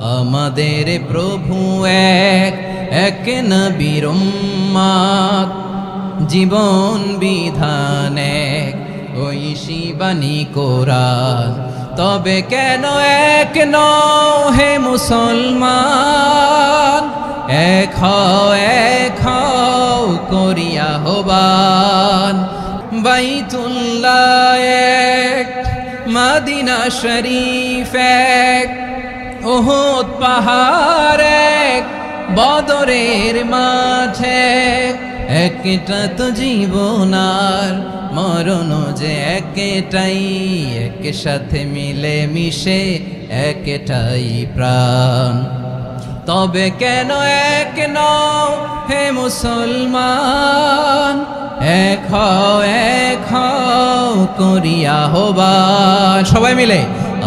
আমাদের প্রভু এক এক নবীর উম্মাদ। জীবন বিধান এক, ওই শিবানী কোরআন। তবে কেন এক নও হে মুসলমান? এক এক করিয়া হবান বাইতুল্লাহ এক, মাদিনা শরীফ এক ওহদ পাহাড় বদরের মাঝে। একটা তো জীবনার মরণ যে একটাই এক সাথে মিলে মিশে একটাই প্রাণ। তবে কেন এক নও হে মুসলমান? এক হও এক হও, করিয়া হবান সবাই মিলে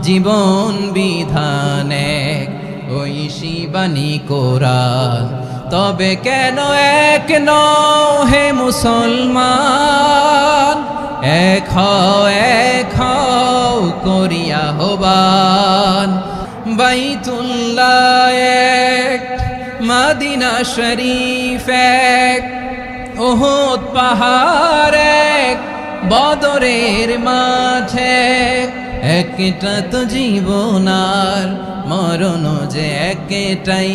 জীবন বিধান এক, ওই শিবানী কোরআন। তবে কেন এক নও হে মুসলমান? এক হও, এক করিয়া হবান বাইতুল্লাহ এক, মাদিনা শরীফ এক ওহদ পাহাড় এক, বদরের মাঝে একটা তো জীবনার মরণ যে একটাই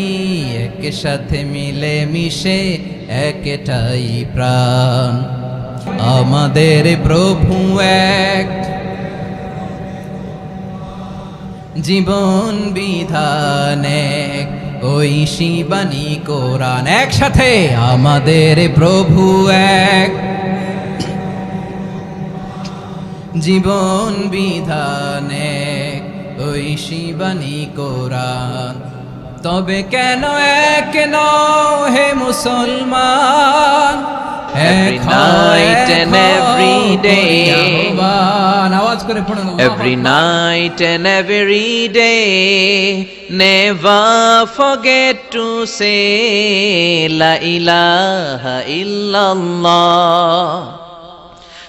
এক সাথে মিলে মিশে একটাই প্রাণ। আমাদের প্রভু এক, জীবন বিধান এক, ওই শিবানী কোরআন। একসাথে আমাদের প্রভু এক। জীবন বিধান ওই শিবানী কোরআন তবে কেন এক হে মুসলমান এক night and every day. আওয়াজ করে পড়ুন Every night and every day, never forget to say La ilaha illallah.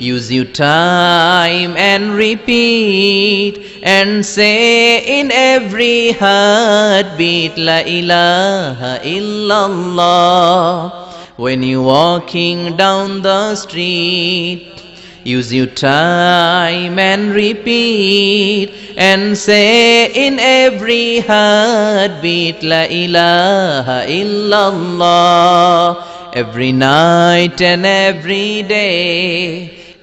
use your time and repeat and say in every heartbeat La ilaha illallah. When you're walking down the street, Use your time and repeat and say in every heartbeat La ilaha illallah. Every night and every day,